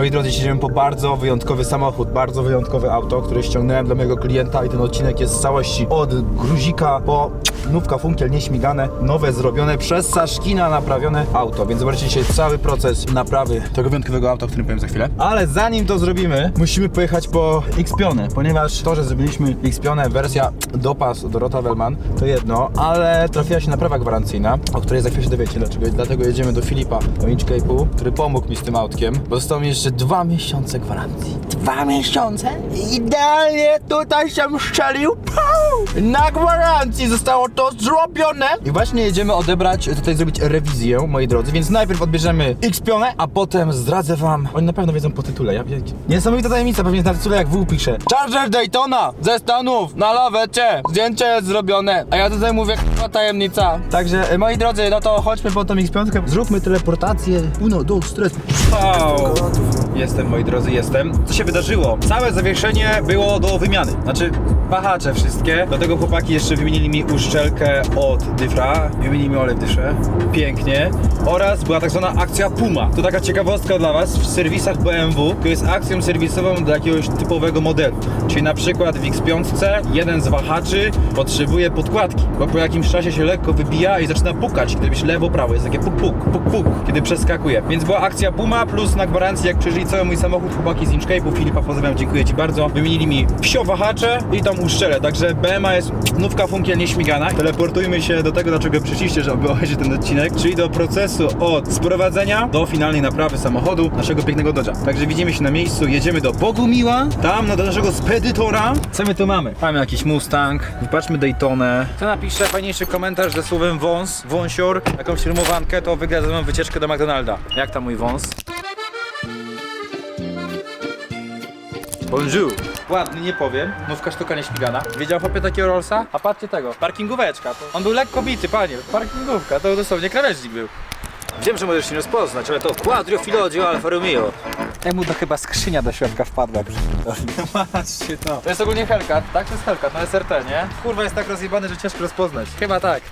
Moi drodzy, jedziemy po bardzo wyjątkowy samochód, bardzo wyjątkowe auto, które ściągnąłem dla mojego klienta i ten odcinek jest w całości od gruzika po nówka funkiel nieśmigane, nowe zrobione przez Saszkina naprawione auto, więc zobaczycie dzisiaj cały proces naprawy tego wyjątkowego auta, o którym powiem za chwilę. Ale zanim to zrobimy, musimy pojechać po X-Pionę, ponieważ to, że zrobiliśmy X-Pionę wersja dopas Dorota Wellman, to jedno, ale trafiła się naprawa gwarancyjna, o której za chwilę się dowiecie, dlaczego, dlatego jedziemy do Filipa, do Inchcape'u, który pomógł mi z tym autkiem, bo zostało mi jeszcze dwa miesiące gwarancji. Dwa miesiące? Idealnie tutaj się szczelił. Pau! Na gwarancji zostało to zrobione. I właśnie jedziemy odebrać, tutaj zrobić rewizję, moi drodzy, więc najpierw odbierzemy X-Pionę, a potem zdradzę wam, oni na pewno wiedzą po tytule, ja, ja, niesamowita tajemnica, pewnie na tytule jak w pisze. Charger Daytona ze Stanów na lawecie, zdjęcie jest zrobione, a ja tutaj mówię k***a tajemnica. Także, e, moi drodzy, no to chodźmy po tą X-Piątkę, zróbmy teleportację, uno, do stres. Wow. Jestem, moi drodzy, jestem. Co się wydarzyło? Całe zawieszenie było do wymiany. Znaczy, wahacze wszystkie. Do tego chłopaki jeszcze wymienili mi uszczelkę od dyfra. Wymienili mi olej w dysze. Pięknie. Oraz była tak zwana akcja Puma. To taka ciekawostka dla Was. W serwisach BMW to jest akcją serwisową do jakiegoś typowego modelu. Czyli na przykład w X5 jeden z wahaczy potrzebuje podkładki, bo po jakimś czasie się lekko wybija i zaczyna pukać, kiedy byś lewo-prawo. Jest takie puk, puk, puk, puk, kiedy przeskakuje. Więc była akcja Puma plus na gwarancji, jak przeżyli cały mój samochód, chłopaki z Inchcape'u, Filipa pozdrawiam, dziękuję Ci bardzo. Wymienili mi psio wahacze i tą uszczelę, także BMA jest nówka funkiel nieśmigana. Teleportujmy się do tego, dlaczego przyszliście, żeby obejrzeć ten odcinek, czyli do procesu od sprowadzenia do finalnej naprawy samochodu naszego pięknego Dodge'a. Także widzimy się na miejscu, jedziemy do Bogumiła, tam no, do naszego spedytora. Co my tu mamy? Mamy jakiś Mustang, wypatrzmy Daytonę. Kto napisze fajniejszy komentarz ze słowem wąs, wąsior, jakąś rymowankę, to wygra ze mną wycieczkę do McDonalda. Jak tam mój wąs? Bonjour. Ładny, nie powiem. Nówka sztuka nieśmigana. Wiedział chłopie takiego Rollsa? A patrzcie tego. Parkingóweczka. To on był lekko bity, panie. Parkingówka, to dosłownie krawężnik był. Wiem, że możesz się rozpoznać, ale to Quadriofilo Alfa Romeo. Temu to chyba skrzynia do środka wpadła. Patrzcie to. To jest ogólnie Hellcat, tak? To jest Hellcat na SRT, nie? Kurwa jest tak rozjebany, że ciężko rozpoznać. Chyba tak.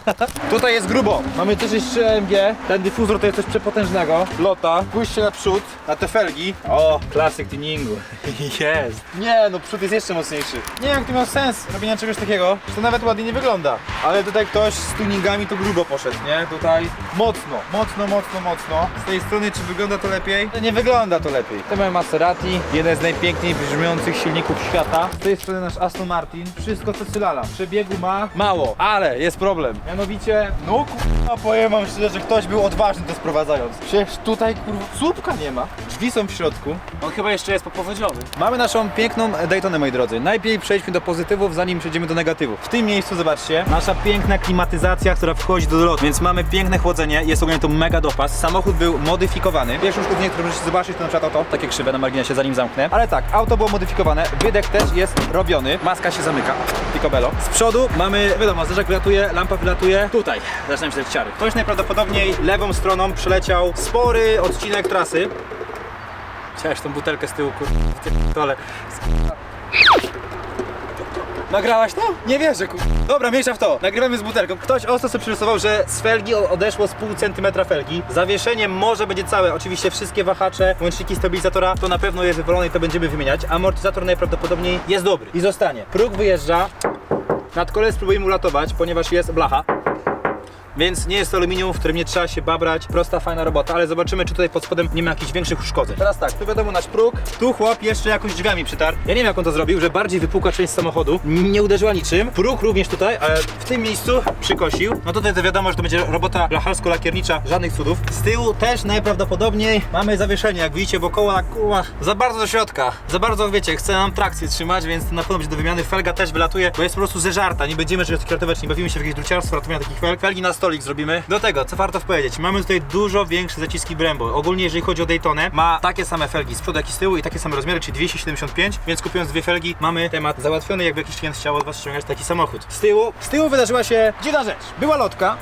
Tutaj jest grubo. Mamy też jeszcze AMG. Ten dyfuzor to jest coś przepotężnego. Lota. Pójście na przód, na te felgi. O, klasyk tuningu. Jest. Nie, no przód jest jeszcze mocniejszy. Nie wiem, jak to miał sens robienia czegoś takiego. To nawet ładnie nie wygląda. Ale tutaj ktoś z tuningami to grubo poszedł, nie? Tutaj mocno, mocno, mocno, mocno. Z tej strony czy wygląda to lepiej? Nie wygląda to lepiej. To mamy Maserati, jeden z najpiękniej brzmiących silników świata. Z tej strony nasz Aston Martin. Wszystko co cylala. Przebiegu ma mało, ale jest problem. Mianowicie, no kurwa, powiem wam szczerze, że ktoś był odważny to sprowadzając. Przecież tutaj kurwa słupka nie ma. Drzwi są w środku. On chyba jeszcze jest popowodziowy. Mamy naszą piękną Daytonę, moi drodzy. Najpierw przejdźmy do pozytywów, zanim przejdziemy do negatywów. W tym miejscu, zobaczcie, nasza piękna klimatyzacja, która wchodzi do lotu. Więc mamy piękne chłodzenie, jest ogólnie to mega dopas. Samochód był modyfikowany. Pierwsze uszkodzenie, które możecie zobaczyć, to na przykład oto, takie krzywe na marginesie, zanim zamknę. Ale tak, auto było modyfikowane, wydech też jest robiony, maska się zamyka, picobello. Z przodu mamy, wiadomo, zderzak wylatuje, lampa wylatuje. Tutaj zaczynają się te ciary. Ktoś najprawdopodobniej lewą stroną przeleciał spory odcinek trasy. Chciałeś tą butelkę z tyłu, kurde, ale... Nagrałaś to? Nie wierzę, kur... Dobra, mniejsza w to. Nagrywamy z butelką. Ktoś ostro sobie przyrysował, że z felgi odeszło z pół centymetra felgi. Zawieszenie może będzie całe. Oczywiście wszystkie wahacze, łączniki stabilizatora to na pewno jest wywalone i to będziemy wymieniać. Amortyzator najprawdopodobniej jest dobry i zostanie. Próg wyjeżdża. Nadkole spróbujemy uratować, ponieważ jest blacha. Więc nie jest to aluminium, w którym nie trzeba się babrać. Prosta, fajna robota, ale zobaczymy, czy tutaj pod spodem nie ma jakichś większych uszkodzeń. Teraz tak, tu wiadomo nasz próg. Tu chłop jeszcze jakoś drzwiami przytarł. Ja nie wiem, jak on to zrobił, że bardziej wypukła część samochodu. Nie uderzyła niczym. Próg również tutaj, ale w tym miejscu przykosił. No tutaj to wiadomo, że to będzie robota blacharsko-lakiernicza, żadnych cudów. Z tyłu też najprawdopodobniej mamy zawieszenie, jak widzicie, tak, kurwa, za bardzo do środka. Za bardzo, wiecie, chce nam trakcję trzymać, więc na pewno będzie do wymiany. Felga też wylatuje, bo jest po prostu zeżarta. Nie będziemy czegoś ratować, nie bawimy się w jakieś druciarstwo, ratowania takich felg. Felgi na stolik zrobimy. Do tego, co warto powiedzieć, mamy tutaj dużo większe zaciski Brembo. Ogólnie, jeżeli chodzi o Daytonę, ma takie same felgi z przodu, jak i z tyłu i takie same rozmiary, czyli 275, więc kupując dwie felgi, mamy temat załatwiony, jakby jakiś klient chciał od Was ściągać taki samochód. Z tyłu, z tyłu wydarzyła się dziwna rzecz. Była lotka,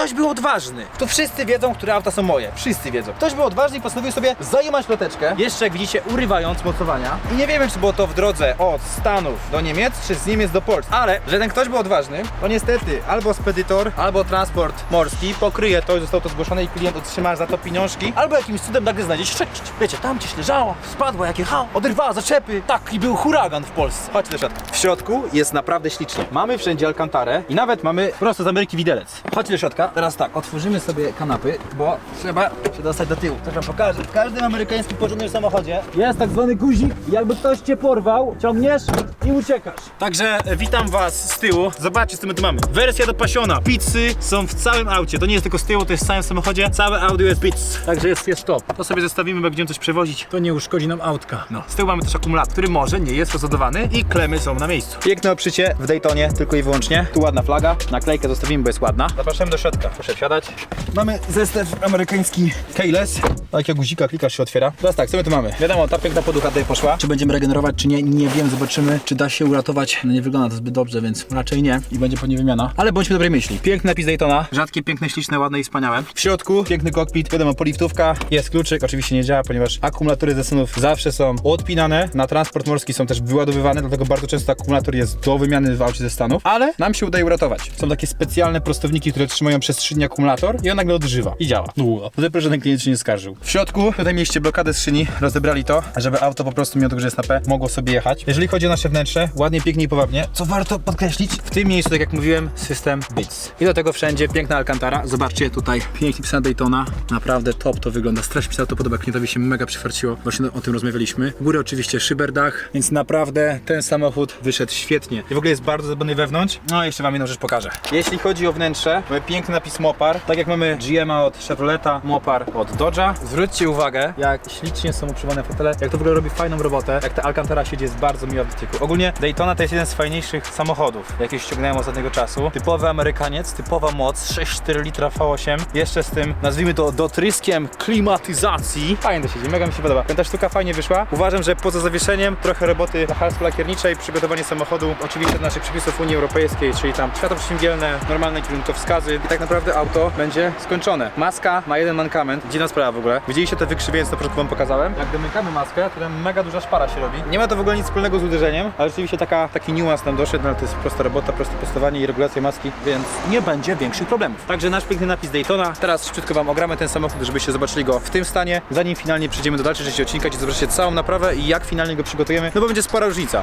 ktoś był odważny. To wszyscy wiedzą, które auta są moje. Wszyscy wiedzą. Ktoś był odważny i postanowił sobie zajmować loteczkę. Jeszcze jak widzicie, urywając mocowania. I nie wiemy, czy było to w drodze od Stanów do Niemiec, czy z Niemiec do Polski. Ale, że ten ktoś był odważny, to niestety albo spedytor, albo transport morski pokryje to, zostało to zgłoszone i klient otrzyma za to pieniążki, albo jakimś cudem nagle znajdzie się część. Wiecie, tam gdzieś leżała, spadła, jak jechała, oderwała zaczepy. Tak, i był huragan w Polsce. Chodźcie do środka. W środku jest naprawdę ślicznie. Mamy wszędzie alkantarę i nawet mamy prosto z Ameryki widelec. Chodźcie do środka. Teraz tak, otworzymy sobie kanapy, bo trzeba się dostać do tyłu. Też wam pokażę. W każdym amerykańskim porządnym samochodzie jest tak zwany guzik. Jakby ktoś cię porwał, ciągniesz i uciekasz. Także e, witam was z tyłu. Zobaczcie, co my tu mamy. Wersja do pasiona. Pizzy są w całym aucie. To nie jest tylko z tyłu, to jest w całym samochodzie. Całe audio jest pizz. Także jest, jest top. To sobie zostawimy, bo będziemy coś przewozić, to nie uszkodzi nam autka. No. Z tyłu mamy też akumulator, który może nie jest rozładowany i klemy są na miejscu. Piękne obszycie w Daytonie, tylko i wyłącznie. Tu ładna flaga. Naklejkę zostawimy, bo jest ładna. Zapraszamy do środka. Proszę wsiadać. Mamy zestaw amerykański keyless. Tak jak guzika klikasz się otwiera. Teraz tak, co my tu mamy? Wiadomo, ta piękna poducha tutaj poszła. Czy będziemy regenerować, czy nie, nie wiem. Zobaczymy, czy da się uratować. No nie wygląda to zbyt dobrze, więc raczej nie. I będzie pewnie wymiana. Ale bądźmy dobrej myśli. Piękny napis Daytona. Rzadkie, piękne, śliczne, ładne i wspaniałe. W środku piękny kokpit. Wiadomo, poliftówka. Jest kluczyk. Oczywiście nie działa, ponieważ akumulatory ze Stanów zawsze są odpinane. Na transport morski są też wyładowywane, dlatego bardzo często akumulator jest do wymiany w aucie ze Stanów. Ale nam się udaje uratować. Są takie specjalne prostowniki, które trzymają przestrzennie akumulator i on nagle odżywa. I działa. No, tutaj proszę, ten klient się nie skarżył. W środku tutaj mieliście blokadę skrzyni, rozebrali to, żeby auto po prostu mimo tego, że jest na P, mogło sobie jechać. Jeżeli chodzi o nasze wnętrze, ładnie, pięknie i powabnie, co warto podkreślić, w tym miejscu, tak jak mówiłem, system BITS. I do tego wszędzie piękna Alcantara. Zobaczcie tutaj, pięknie pisana Daytona. Naprawdę top to wygląda. Strasznie mi się to podoba, klientowi się mega przyfarciło. Właśnie o tym rozmawialiśmy. W górę oczywiście szyberdach, więc naprawdę ten samochód wyszedł świetnie. I w ogóle jest bardzo zadbany wewnątrz. No jeszcze wam jedną rzecz pokażę. Jeśli chodzi o wnętrze, mamy piękny napis Mopar. Tak jak mamy GM'a od Chevroleta, Mopar od Dodge'a. Zwróćcie uwagę, jak ślicznie są uprzywane fotele, jak to w ogóle robi fajną robotę, jak ta Alcantara siedzi, jest bardzo miła w dotyku. Ogólnie Daytona to jest jeden z fajniejszych samochodów, jakie ściągnąłem ostatniego czasu. Typowy Amerykaniec, typowa moc, 6,4 litra V8, jeszcze z tym, nazwijmy to dotryskiem klimatyzacji. Fajnie to siedzi, mega mi się podoba. Ta sztuka fajnie wyszła. Uważam, że poza zawieszeniem trochę roboty na halstwo lakierniczej, przygotowanie samochodu, oczywiście do naszych przepisów Unii Europejskiej, czyli tam światło przeciwdzielne, normalne kierunkowskazy i tak naprawdę auto będzie skończone. Maska ma jeden mankament, dziwna sprawa w ogóle. Widzieliście te wykrzywienie, co początku wam pokazałem? Jak domykamy maskę, to tam mega duża szpara się robi. Nie ma to w ogóle nic wspólnego z uderzeniem, ale rzeczywiście taka, taki niuans nam doszedł, no to jest prosta robota, proste postowanie i regulacja maski, więc nie będzie większych problemów. Także nasz piękny napis Daytona. Teraz szybciutko wam ogramy ten samochód, żebyście zobaczyli go w tym stanie, zanim finalnie przejdziemy do dalszej części odcinka, gdzie zobaczycie całą naprawę i jak finalnie go przygotujemy, no bo będzie spora różnica.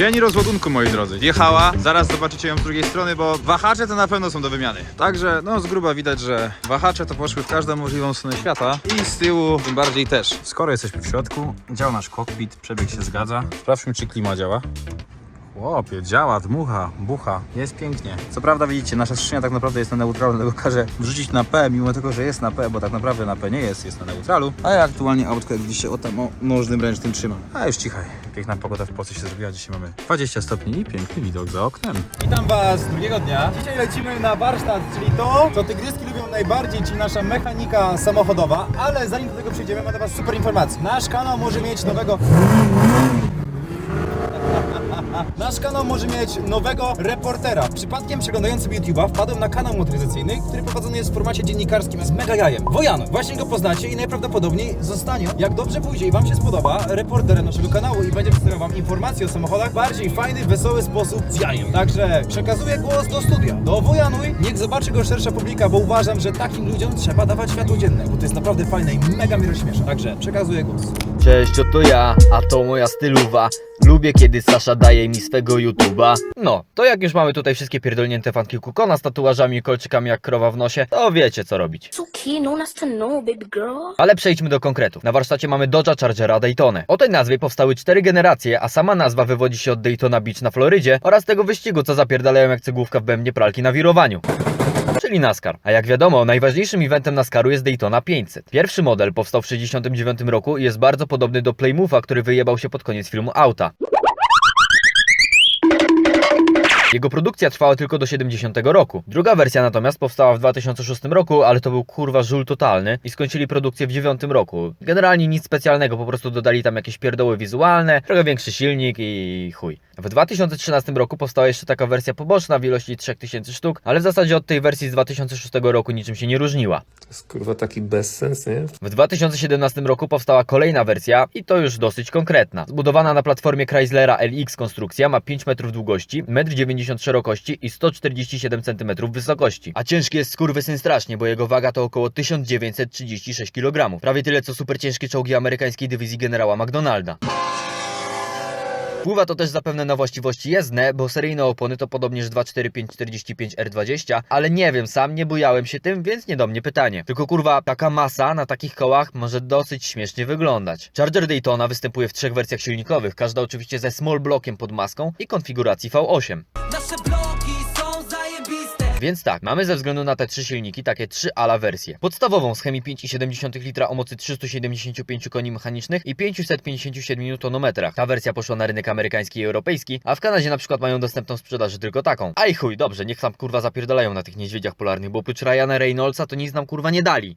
Dzień rozładunku, moi drodzy. Wjechała, zaraz zobaczycie ją z drugiej strony, bo wahacze to na pewno są do wymiany. Także, no z gruba widać, że wahacze to poszły w każdą możliwą stronę świata i z tyłu tym bardziej też. Skoro jesteśmy w środku, działa nasz kokpit, przebieg się zgadza. Sprawdźmy, czy klima działa. Chłopie, działa, dmucha, bucha, jest pięknie. Co prawda widzicie, nasza skrzynia tak naprawdę jest na neutralu, dlatego każę wrzucić na P, mimo tego, że jest na P, bo tak naprawdę na P nie jest, jest na neutralu. A ja aktualnie autko, jak widzicie, o tam o nożnym ręcznym trzymam. A już cichaj. Piękna pogoda w Polsce się zrobiła, dzisiaj mamy 20 stopni i piękny widok za oknem. Witam Was drugiego dnia. Dzisiaj lecimy na warsztat, czyli to, co tygryski lubią najbardziej, czyli nasza mechanika samochodowa, ale zanim do tego przejdziemy, mam dla Was super informację. Nasz kanał może mieć nowego Nasz kanał może mieć nowego reportera. Przypadkiem przeglądającym YouTube'a wpadłem na kanał motoryzacyjny, który prowadzony jest w formacie dziennikarskim z mega jajem. Wojan, właśnie go poznacie i najprawdopodobniej zostanie, jak dobrze pójdzie i Wam się spodoba, reporterem naszego kanału i będzie przedstawiał Wam informacje o samochodach w bardziej fajny, wesoły sposób z jajem. Także przekazuję głos do studia, do Wojanuj. Niech zobaczy go szersza publika, bo uważam, że takim ludziom trzeba dawać światło dzienne, bo to jest naprawdę fajne i mega mnie rozśmiesza. Także przekazuję głos. Cześć, oto ja, a to moja styluwa. Lubię kiedy Sasza daje mi swego YouTube'a. No, to jak już mamy tutaj wszystkie pierdolnięte fanki kukona z tatuażami i kolczykami jak krowa w nosie, to wiecie co robić. Okay, no one has to know, baby girl. Ale przejdźmy do konkretów. Na warsztacie mamy Dodge'a Chargera Daytona. O tej nazwie powstały cztery generacje, a sama nazwa wywodzi się od Daytona Beach na Florydzie oraz tego wyścigu, co zapierdalają jak cegłówka w bębnie pralki na wirowaniu. Czyli NASCAR. A jak wiadomo, najważniejszym eventem NASCARu jest Daytona 500. Pierwszy model powstał w 1969 roku i jest bardzo podobny do Playmove'a, który wyjebał się pod koniec filmu Auta. Jego produkcja trwała tylko do 70 roku. Druga wersja natomiast powstała w 2006 roku, ale to był kurwa żul totalny i skończyli produkcję w 9 roku. Generalnie nic specjalnego, po prostu dodali tam jakieś pierdoły wizualne, trochę większy silnik i chuj. W 2013 roku powstała jeszcze taka wersja poboczna w ilości 3000 sztuk, ale w zasadzie od tej wersji z 2006 roku niczym się nie różniła. To jest kurwa taki bezsens, nie? W 2017 roku powstała kolejna wersja i to już dosyć konkretna. Zbudowana na platformie Chryslera LX konstrukcja ma 5 metrów długości, 1,90 m szerokości i 147 cm wysokości. A ciężki jest skurwysyn strasznie, bo jego waga to około 1936 kg. Prawie tyle co super ciężkie czołgi amerykańskiej dywizji generała McDonalda. Wpływa to też zapewne na właściwości jezdne, bo seryjne opony to podobnież 24545 R20, ale nie wiem, sam nie bujałem się tym, więc nie do mnie pytanie. Tylko kurwa, taka masa na takich kołach może dosyć śmiesznie wyglądać. Charger Daytona występuje w trzech wersjach silnikowych, każda oczywiście ze small blockiem pod maską i konfiguracji V8. Więc tak, mamy ze względu na te trzy silniki takie trzy ala wersje. Podstawową z chemii 5,7 litra o mocy 375 koni mechanicznych i 557 Nm. Ta wersja poszła na rynek amerykański i europejski, a w Kanadzie na przykład mają dostępną w sprzedaży tylko taką. Aj chuj, dobrze, niech tam kurwa zapierdalają na tych niedźwiedziach polarnych, bo oprócz Ryana Reynoldsa to nic nam kurwa nie dali.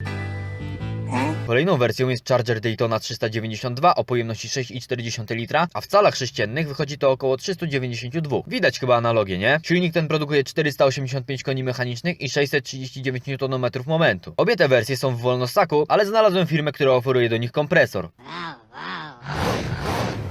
Kolejną wersją jest Charger Daytona 392 o pojemności 6,4 litra, a w calach sześciennych wychodzi to około 392. Widać chyba analogię, nie? Silnik ten produkuje 485 koni mechanicznych i 639 Nm momentu. Obie te wersje są w wolnostaku, ale znalazłem firmę, która oferuje do nich kompresor.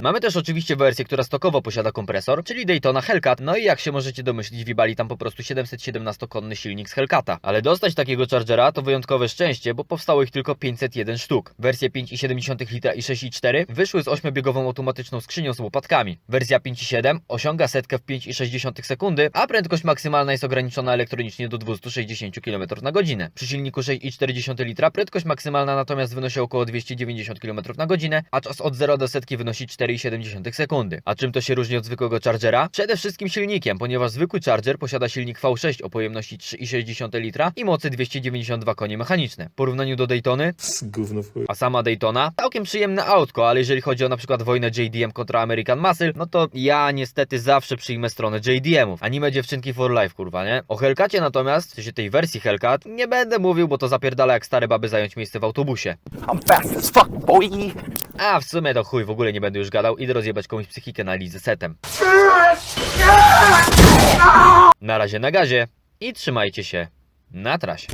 Mamy też oczywiście wersję, która stokowo posiada kompresor, czyli Daytona Hellcat, no i jak się możecie domyślić, wibali tam po prostu 717-konny silnik z Hellcata. Ale dostać takiego Chargera to wyjątkowe szczęście, bo powstało ich tylko 501 sztuk. Wersje 5,7 litra i 6,4 wyszły z 8-biegową automatyczną skrzynią z łopatkami. Wersja 5,7 osiąga setkę w 5,6 sekundy, a prędkość maksymalna jest ograniczona elektronicznie do 260 km na godzinę. Przy silniku 6,4 litra prędkość maksymalna natomiast wynosi około 290 km na godzinę, a czas od 0 do setki wynosi 4,7 sekundy. A czym to się różni od zwykłego Chargera? Przede wszystkim silnikiem, ponieważ zwykły Charger posiada silnik V6 o pojemności 3,6 litra i mocy 292 konie mechaniczne. W porównaniu do Daytony, Z gówno w chuj. a sama Daytona, całkiem przyjemne autko, ale jeżeli chodzi o na przykład wojnę JDM kontra American Muscle, no to ja niestety zawsze przyjmę stronę JDM-ów. Anime dziewczynki for life, kurwa, nie? O Hellcacie natomiast, w sensie tej wersji Hellcat, nie będę mówił, bo to zapierdala jak stare baby zająć miejsce w autobusie. I'm fast as fuck, boy! A w sumie to chuj, w ogóle nie będę już gadał, idę rozjebać komuś psychikę na Lizę setem. Na razie na gazie i trzymajcie się na trasie.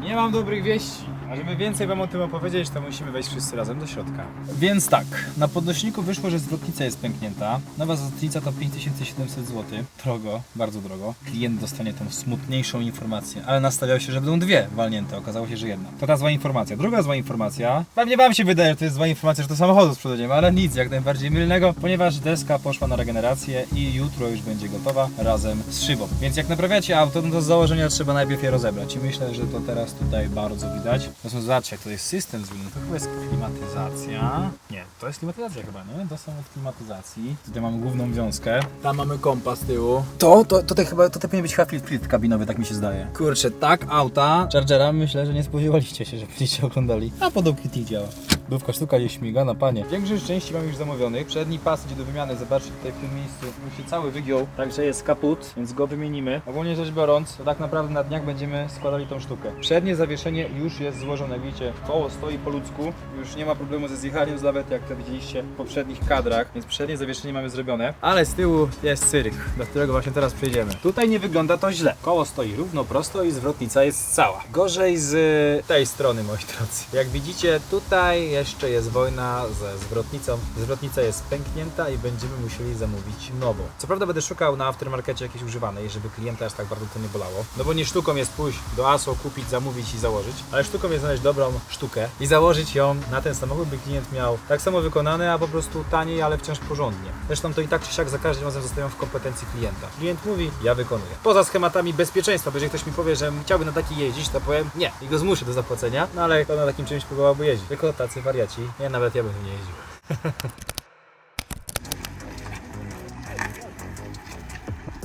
Nie mam dobrych wieści. A żeby więcej wam o tym opowiedzieć, to musimy wejść wszyscy razem do środka. Więc tak, na podnośniku wyszło, że zwrotnica jest pęknięta. Nowa zwrotnica to 5700 zł. Drogo, bardzo drogo. Klient dostanie tą smutniejszą informację, ale nastawiał się, że będą dwie walnięte. Okazało się, że jedna. To ta zła informacja. Druga zła informacja. Pewnie wam się wydaje, że to jest zła informacja, że to samochodu sprzedajemy, ale nic jak najbardziej mylnego, ponieważ deska poszła na regenerację i jutro już będzie gotowa razem z szybą. Więc jak naprawiacie auto, no to z założenia trzeba najpierw je rozebrać. I myślę, że to teraz tutaj bardzo widać. To są, zobaczcie, jak to jest system zrobiony. To chyba jest klimatyzacja. Nie, to jest klimatyzacja chyba, nie? To są w klimatyzacji. Tutaj mamy główną wiązkę. Tam mamy kompas z tyłu. To, to, tutaj chyba, to powinien być chyba flip kabinowy, tak mi się zdaje. Kurczę, tak auta Chargera myślę, że nie spodziewaliście się, że będziecie oglądali. A podobnie działa. Dówka sztuka nie śmiga na panie. Większość części mam już zamówionych. Przedni pas idzie do wymiany, zobaczcie tutaj w tym miejscu. Mu się cały wygiął, także jest kaput, więc go wymienimy. Ogólnie rzecz biorąc, to tak naprawdę na dniach będziemy składali tą sztukę. Przednie zawieszenie już jest złożone, widzicie. Koło stoi po ludzku, już nie ma problemu ze zjechaniem z lawety, jak to widzieliście w poprzednich kadrach, więc przednie zawieszenie mamy zrobione. Ale z tyłu jest cyrk, do którego właśnie teraz przejdziemy. Tutaj nie wygląda to źle. Koło stoi równo, prosto i zwrotnica jest cała. Gorzej z tej strony, moi drodzy. Jak widzicie, tutaj jeszcze jest wojna ze zwrotnicą. Zwrotnica jest pęknięta i będziemy musieli zamówić nową. Co prawda będę szukał na aftermarkecie jakiejś używanej, żeby klienta aż tak bardzo to nie bolało. No bo nie sztuką jest pójść do ASO, kupić, zamówić i założyć, ale sztuką jest znaleźć dobrą sztukę i założyć ją na ten samochód, by klient miał tak samo wykonane, a po prostu taniej, ale wciąż porządnie. Zresztą to i tak czy siak za każdym razem zostają w kompetencji klienta. Klient mówi, ja wykonuję. Poza schematami bezpieczeństwa, bo jeżeli ktoś mi powie, że chciałby na taki jeździć, to powiem nie i go zmuszę do zapłacenia, no ale to na takim czymś próbowałby jeździć. Tylko tacy wariaci, nie, nawet ja bym nie jeździł.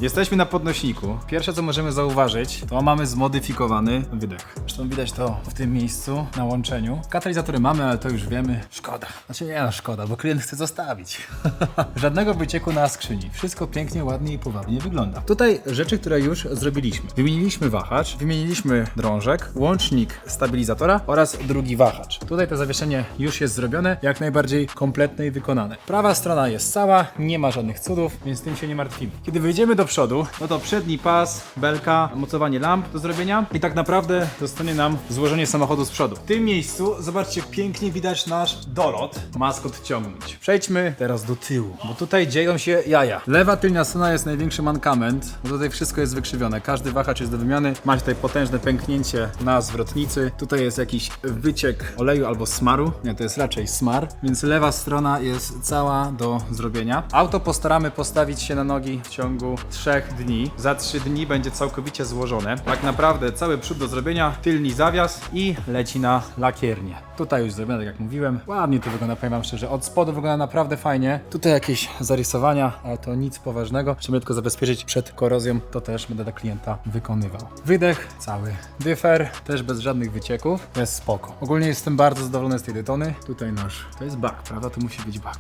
Jesteśmy na podnośniku. Pierwsze co możemy zauważyć, to mamy zmodyfikowany wydech. Zresztą widać to w tym miejscu, na łączeniu. Katalizatory mamy, ale to już wiemy. Szkoda. Znaczy nie no, szkoda, bo klient chce zostawić. Żadnego wycieku na skrzyni. Wszystko pięknie, ładnie i powabnie wygląda. Tutaj rzeczy, które już zrobiliśmy. Wymieniliśmy wahacz, wymieniliśmy drążek, łącznik stabilizatora oraz drugi wahacz. Tutaj to zawieszenie już jest zrobione, jak najbardziej kompletne i wykonane. Prawa strona jest cała, nie ma żadnych cudów, więc tym się nie martwimy. Kiedy wyjdziemy do przodu, no to przedni pas, belka, mocowanie lamp do zrobienia i tak naprawdę zostanie nam złożenie samochodu z przodu. W tym miejscu, zobaczcie, pięknie widać nasz dolot. Mask odciągnąć. Przejdźmy teraz do tyłu, bo tutaj dzieją się jaja. Lewa tylnia strona jest największy mankament, bo tutaj wszystko jest wykrzywione. Każdy wahacz jest do wymiany. Macie tutaj potężne pęknięcie na zwrotnicy. Tutaj jest jakiś wyciek oleju albo smaru. Nie, to jest raczej smar, więc lewa strona jest cała do zrobienia. Auto postaramy postawić się na nogi w ciągu 3 dni. Za 3 dni będzie całkowicie złożone. Tak naprawdę cały przód do zrobienia, tylny zawias i leci na lakiernię. Tutaj już zrobione, tak jak mówiłem. Ładnie to wygląda, powiem wam szczerze. Od spodu wygląda naprawdę fajnie. Tutaj jakieś zarysowania, ale to nic poważnego. Chcemy tylko zabezpieczyć przed korozją, to też będę dla klienta wykonywał. Wydech cały. Dyfer też bez żadnych wycieków. Jest spoko. Ogólnie jestem bardzo zadowolony z tej Daytony. Tutaj nasz, to jest bak, prawda? To musi być bak.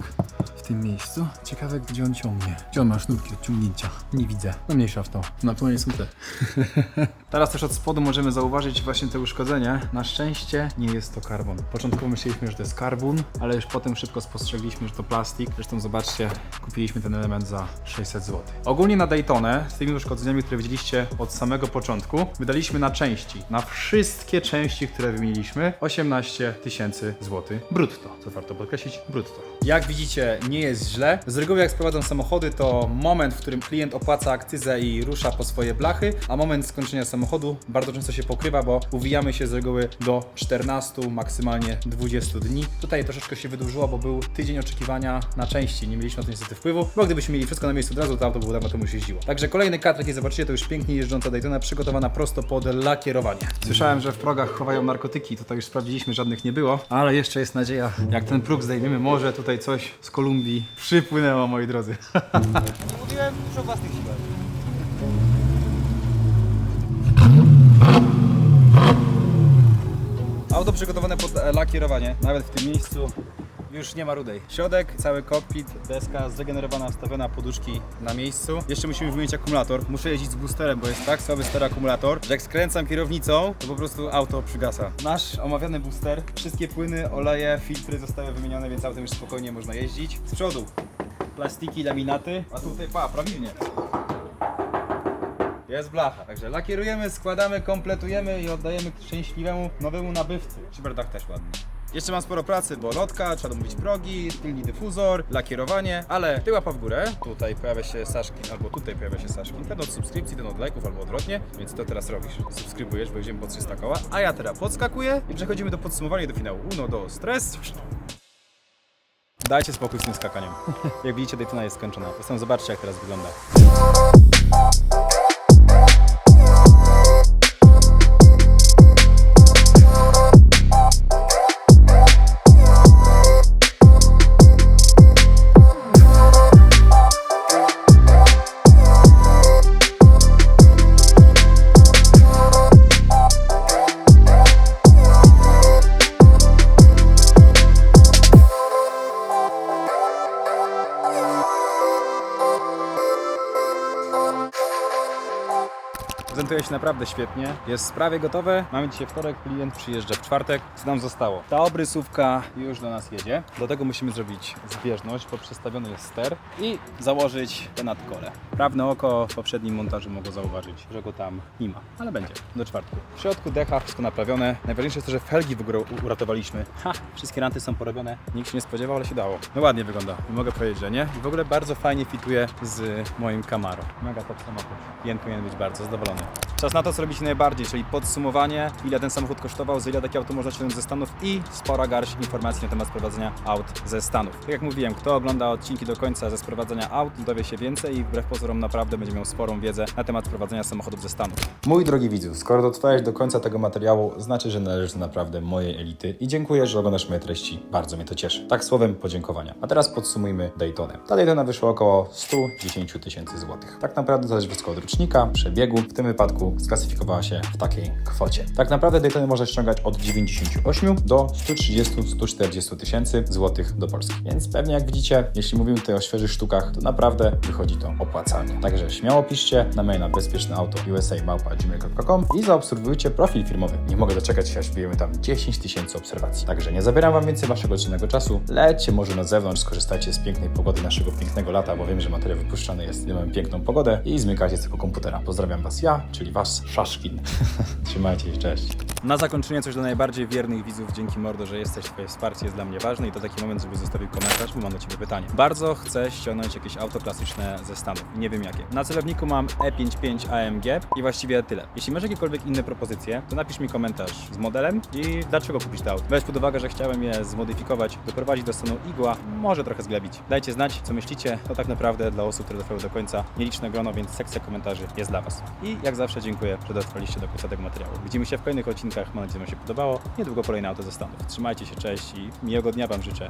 W tym miejscu. Ciekawe, gdzie on ciągnie. Gdzie on ma sznurki od ciągnięcia? Nie widzę. No mniejsza w to. Na pewno nie są te. Teraz też od spodu możemy zauważyć właśnie te uszkodzenie. Na szczęście nie jest to karbon. Początkowo myśleliśmy, że to jest karbon, ale już potem szybko spostrzegliśmy, że to plastik. Zresztą zobaczcie, kupiliśmy ten element za 600 zł. Ogólnie na Daytonę z tymi uszkodzeniami, które widzieliście od samego początku, wydaliśmy na części, na wszystkie części, które wymieniliśmy, 18 tysięcy złotych brutto. Co warto podkreślić, brutto. Jak widzicie, nie jest źle. Z reguły jak sprowadzam samochody, to moment, w którym klient opłaca akcyzę i rusza po swoje blachy, a moment skończenia samochodu bardzo często się pokrywa, bo uwijamy się z reguły do 14, maksymalnie 20 dni. Tutaj troszeczkę się wydłużyło, bo był tydzień oczekiwania na części. Nie mieliśmy na to niestety wpływu, bo gdybyśmy mieli wszystko na miejscu od razu, to auto by dawno temu się jeździło. Także kolejny kadr, jaki zobaczycie, to już pięknie jeżdżąca Daytona, przygotowana prosto pod lakierowanie. Słyszałem, że w progach chowają narkotyki, tutaj już sprawdziliśmy, żadnych nie było, ale jeszcze jest nadzieja, jak ten próg zdejmiemy, może tutaj coś z Kolumbii przypłynęło, moi drodzy. Mówiłem dużo własnych siłach. Auto przygotowane pod e, lakierowanie, nawet w tym miejscu już nie ma rudej. Środek, cały kokpit, deska zregenerowana, wstawiona, poduszki na miejscu. Jeszcze musimy wymienić akumulator. Muszę jeździć z boosterem, bo jest tak słaby stary akumulator, że jak skręcam kierownicą, to po prostu auto przygasa. Nasz omawiany booster, wszystkie płyny, oleje, filtry zostały wymienione, więc autem już spokojnie można jeździć. Z przodu plastiki, laminaty, a tutaj pa, prawidłnie. Jest blacha, także lakierujemy, składamy, kompletujemy i oddajemy szczęśliwemu nowemu nabywcy. Szyberdach też ładny. Jeszcze mam sporo pracy, bo lotka, trzeba domówić progi, tylny dyfuzor, lakierowanie, ale ty łapa w górę, tutaj pojawia się Saszkin, albo tutaj pojawia się Saszkin, ten od subskrypcji, ten od lajków, albo odwrotnie, więc to teraz robisz, subskrybujesz, bo idziemy po 300 koła, a ja teraz podskakuję i przechodzimy do podsumowania i do finału. Uno do stres. Dajcie spokój z tym skakaniem. Jak widzicie, Daytona jest skończona. Zresztą zobaczcie, jak teraz wygląda. Się naprawdę świetnie. Jest prawie gotowe. Mamy dzisiaj wtorek, klient przyjeżdża w czwartek. Co nam zostało? Ta obrysówka już do nas jedzie. Do tego musimy zrobić zbieżność, bo przestawiony jest ster i założyć te nadkole. Prawne oko w poprzednim montażu mogło zauważyć, że go tam nie ma, ale będzie do czwartku. W środku decha, wszystko naprawione. Najważniejsze jest to, że felgi w ogóle uratowaliśmy. Ha! Wszystkie ranty są porobione. Nikt się nie spodziewał, ale się dało. No ładnie wygląda. Nie mogę powiedzieć, że nie. I w ogóle bardzo fajnie fituje z moim Camaro. Mega top samochód. Klient powinien być bardzo zadowolony. Czas na to, co robicie najbardziej, czyli podsumowanie, ile ten samochód kosztował, za ile takie auto można ściągnąć ze Stanów i spora garść informacji na temat sprowadzenia aut ze Stanów. Tak jak mówiłem, kto ogląda odcinki do końca ze sprowadzenia aut, dowie się więcej i wbrew pozorom naprawdę będzie miał sporą wiedzę na temat sprowadzenia samochodów ze Stanów. Mój drogi widzu, skoro dotrwałeś do końca tego materiału, znaczy, że należysz do naprawdę mojej elity i dziękuję, że oglądasz moje treści. Bardzo mnie to cieszy. Tak słowem podziękowania. A teraz podsumujmy Daytonę. Ta Daytona wyszła około 110 tysięcy złotych. Tak naprawdę zależy wszystko od rocznika, przebiegu. W tym wypadku sklasyfikowała się w takiej kwocie. Tak naprawdę Daytony można ściągać od 98 do 130-140 tysięcy złotych do Polski. Więc pewnie jak widzicie, jeśli mówimy tutaj o świeżych sztukach, to naprawdę wychodzi to opłacalnie. Także śmiało piszcie na maila bezpieczne auto usa.gmail.com i zaobserwujcie profil firmowy. Nie mogę doczekać się, aż wbijemy tam 10 tysięcy obserwacji. Także nie zabieram Wam więcej Waszego cennego czasu. Lećcie może na zewnątrz, skorzystajcie z pięknej pogody naszego pięknego lata, bo wiem, że materiał wypuszczany jest, mamy piękną pogodę i zmykacie z tego komputera. Pozdrawiam Was ja, czyli Wasz Szaszkin. Trzymajcie się, cześć. Na zakończenie coś dla najbardziej wiernych widzów. Dzięki mordo, że jesteś, twoje wsparcie jest dla mnie ważne i to taki moment, żeby zostawił komentarz, bo mam do ciebie pytanie. Bardzo chcę ściągnąć jakieś auto klasyczne ze Stanów. Nie wiem jakie. Na celowniku mam E55 AMG i właściwie tyle. Jeśli masz jakiekolwiek inne propozycje, to napisz mi komentarz z modelem i dlaczego kupić to auto. Weź pod uwagę, że chciałem je zmodyfikować, doprowadzić do stanu igła, może trochę zglebić. Dajcie znać, co myślicie. To tak naprawdę dla osób, które dotrwały do końca nieliczne grono, więc sekcja komentarzy jest dla Was. I jak zawsze dziękuję, że dotrwaliście do końca tego materiału. Widzimy się w kolejnych odcinkach. Mam nadzieję, że Wam się podobało. Niedługo kolejne auto ze Stanów. Trzymajcie się, cześć i miłego dnia Wam życzę.